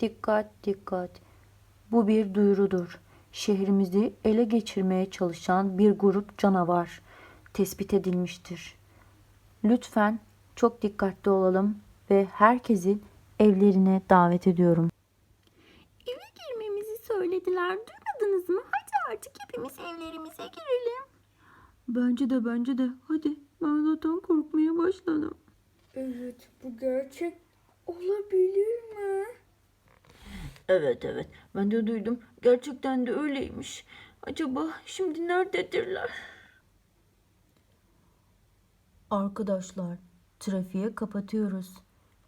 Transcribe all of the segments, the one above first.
Dikkat dikkat. Bu bir duyurudur. Şehrimizi ele geçirmeye çalışan bir grup canavar tespit edilmiştir. Lütfen çok dikkatli olalım ve herkesi evlerine davet ediyorum. Eve girmemizi söylediler. Duymadınız mı? Hadi artık hepimiz evlerimize girelim. Bence de bence de. Hadi ben zaten korkmaya başladım. Evet bu gerçek olabilir mi? Evet evet ben de duydum. Gerçekten de öyleymiş. Acaba şimdi nerededirler? Arkadaşlar trafiğe kapatıyoruz.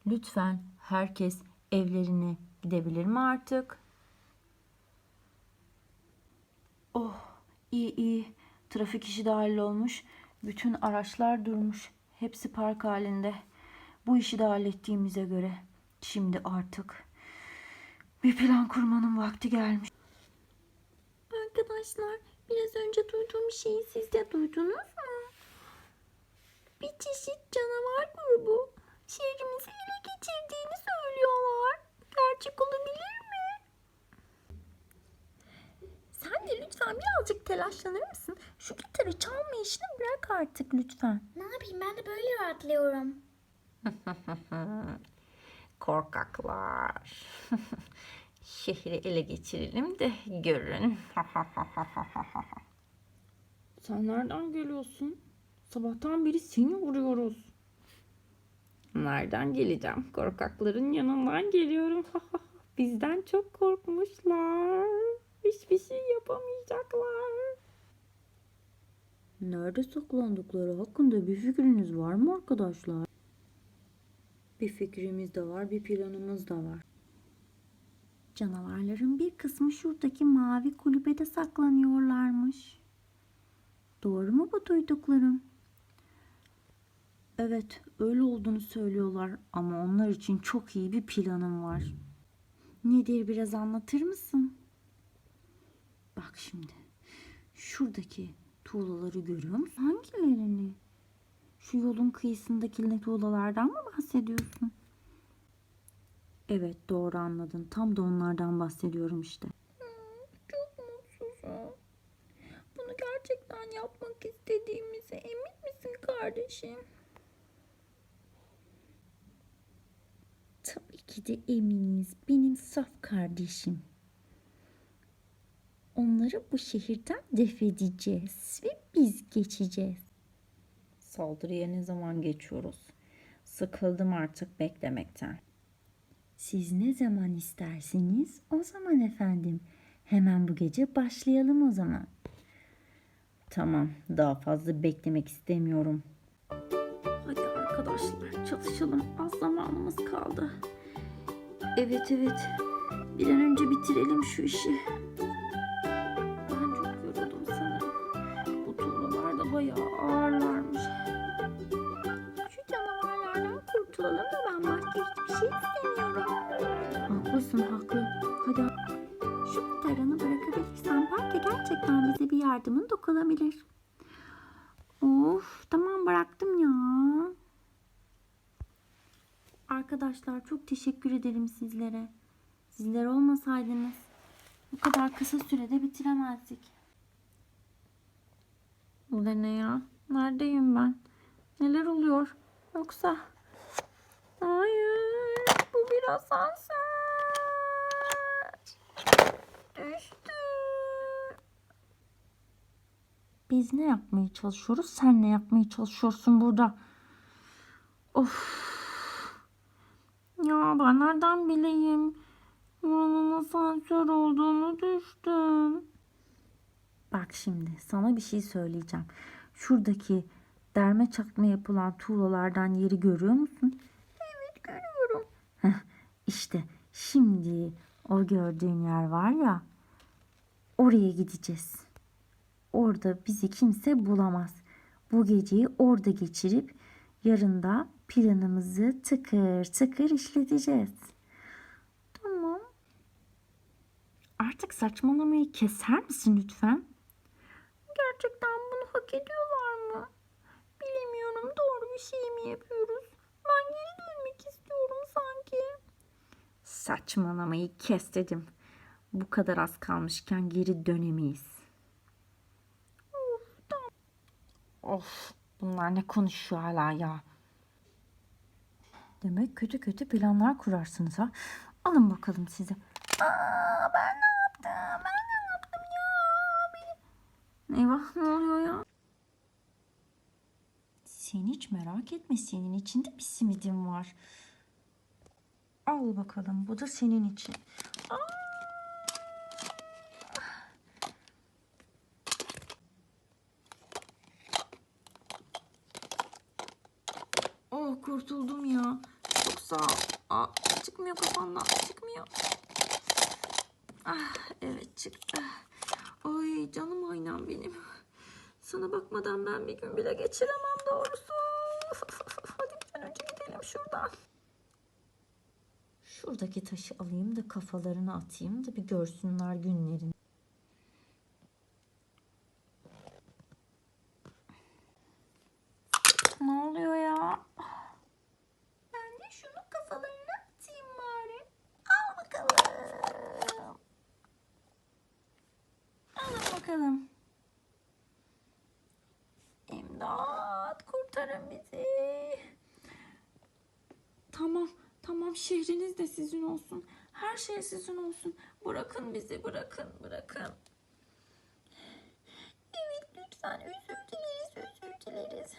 Lütfen herkes evlerine gidebilir mi artık? Oh iyi iyi. Trafik işi de hallolmuş. Bütün araçlar durmuş. Hepsi park halinde. Bu işi de hallettiğimize göre şimdi artık bir plan kurmanın vakti gelmiş. Arkadaşlar biraz önce duyduğum şeyi siz de duydunuz mu? Bir çeşit canavar grubu şehrimizi ele geçirdiğini söylüyorlar. Gerçek olabilir mi? Sen de lütfen birazcık telaşlanır mısın? Şu gitarı çalma işini bırak artık lütfen. Ne yapayım ben de böyle rahatlıyorum. Korkaklar. Şehri ele geçirelim de görün. Sen nereden geliyorsun? Sabahtan beri seni vuruyoruz. Nereden geleceğim? Korkakların yanından geliyorum. Bizden çok korkmuşlar. Hiçbir şey yapamayacaklar. Nerede saklandıkları hakkında bir fikriniz var mı arkadaşlar? Bir fikrimiz de var, bir planımız da var. Canavarların bir kısmı şuradaki mavi kulübede saklanıyorlarmış. Doğru mu bu duyduklarım? Evet, öyle olduğunu söylüyorlar ama onlar için çok iyi bir planım var. Nedir biraz anlatır mısın? Bak şimdi, şuradaki tuğlaları görüyor musun? Hangilerini? Şu yolun kıyısındaki tuğlalardan mı bahsediyorsun? Evet, doğru anladın. Tam da onlardan bahsediyorum işte. Çok mutsuzum. Bunu gerçekten yapmak istediğimize emin misin kardeşim? Tabii ki de eminiz benim saf kardeşim. Onları bu şehirden def edeceğiz ve biz geçeceğiz. Saldırıya ne zaman geçiyoruz? Sıkıldım artık beklemekten. Siz ne zaman isterseniz o zaman efendim. Hemen bu gece başlayalım o zaman. Tamam, daha fazla beklemek istemiyorum. Hadi arkadaşlar çalışalım. Az zamanımız kaldı. Evet evet. Bir an önce bitirelim şu işi. Kurtulalım da ben başka hiçbir şey istemiyorum. Haklısın haklı. Hadi Şu gitarını bırakabilirsen belki gerçekten bize bir yardımın dokunabilir. Of tamam bıraktım ya. Arkadaşlar çok teşekkür ederim sizlere. Sizler olmasaydınız bu kadar kısa sürede bitiremezdik. Bu ne ya? Neredeyim ben? Neler oluyor? Yoksa... Hayır, bu bir asansör. Düştü. Biz ne yapmaya çalışıyoruz? Sen ne yapmaya çalışıyorsun burada? Of. Ya ben nereden bileyim? Buranın asansör olduğunu düştüm. Bak şimdi sana bir şey söyleyeceğim. Şuradaki derme çakma yapılan tuğlalardan yeri görüyor musun? İşte şimdi o gördüğün yer var ya oraya gideceğiz. Orada bizi kimse bulamaz. Bu geceyi orada geçirip yarın da planımızı tıkır tıkır işleteceğiz. Tamam. Artık saçmalamayı keser misin lütfen? Gerçekten bunu hak ediyorlar mı? Bilemiyorum doğru bir şey mi yapıyoruz? Ben geri dönmek istiyorum sanki. Saçmalamayı kes dedim. Bu kadar az kalmışken geri dönemeyiz. Of, bunlar ne konuşuyor hala ya. Demek kötü kötü planlar kurarsınız ha. Alın bakalım size. Eyvah ne oluyor ya? Sen hiç merak etme senin içinde bir simidin var. Al bakalım bu da senin için. Oh kurtuldum ya. Çok sağ ol. Aa, çıkmıyor kafamdan. Çıkmıyor. Ah evet çıktı. Ay canım aynam benim. Sana bakmadan ben bir gün bile geçiremem doğrusu. Hadi bir an önce gidelim şuradan. Şuradaki taşı alayım da kafalarına atayım da bir görsünler günlerini. Ne oluyor ya? Ben de şunu kafalarına atayım bari. Al bakalım. Alın bakalım. İmdat kurtarın bizi. Tamam tamam şehriniz de sizin olsun. Her şey sizin olsun. Bırakın bizi bırakın bırakın. Evet lütfen özür dileriz özür dileriz.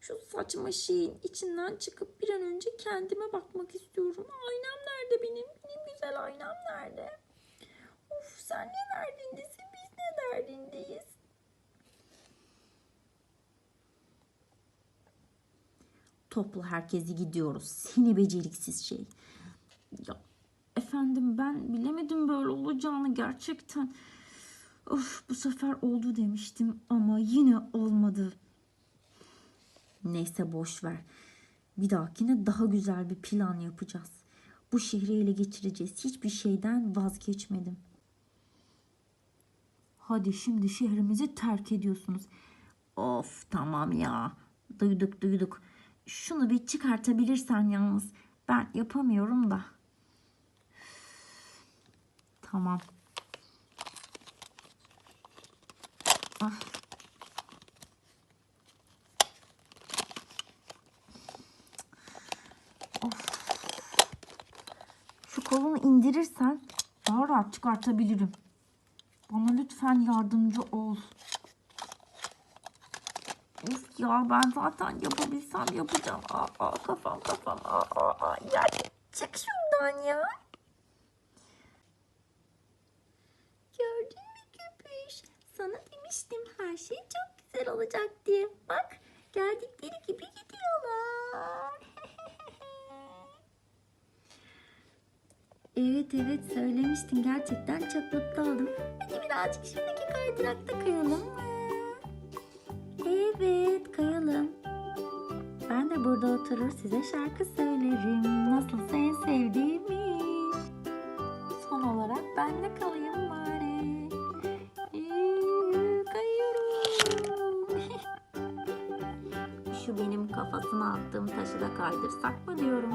Şu saçma şeyin içinden çıkıp bir an önce kendime bakmak istiyorum. Aynam nerede benim? Benim güzel aynam nerede? Of sen ne derdindesin biz ne derdindeyiz? Topla herkesi gidiyoruz. Seni beceriksiz şey. Ya efendim ben bilemedim böyle olacağını gerçekten. Of bu sefer oldu demiştim ama yine olmadı. Neyse boş ver. Bir dahakine daha güzel bir plan yapacağız. Bu şehri ele geçireceğiz. Hiçbir şeyden vazgeçmedim. Hadi şimdi şehrimizi terk ediyorsunuz. Of tamam ya. Duyduk duyduk. Şunu bir çıkartabilirsen yalnız. Ben yapamıyorum da. Tamam. Ah. Of. Şu kolunu indirirsen daha rahat çıkartabilirim. Bana lütfen yardımcı ol. Ya ben zaten yapabilsem yapacağım. Aa, aa, kafam kafam. Aa, aa, aa. Ya çık şuradan ya. Gördün mü köpüş? Sana demiştim her şey çok güzel olacak diye. Bak geldikleri gibi gidiyorlar. evet evet söylemiştin gerçekten çok mutlu oldum. Hadi birazcık şuradaki kaydırakta kayalım mı? Size şarkı söylerim. Nasılsa en sevdiğimi. Son olarak ben de kalayım bari. Kayıyorum. Şu benim kafasına attığım taşı da kaydırsak mı diyorum.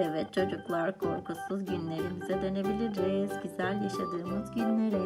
Evet çocuklar korkusuz günlerimize dönebiliriz. Güzel yaşadığımız günlere.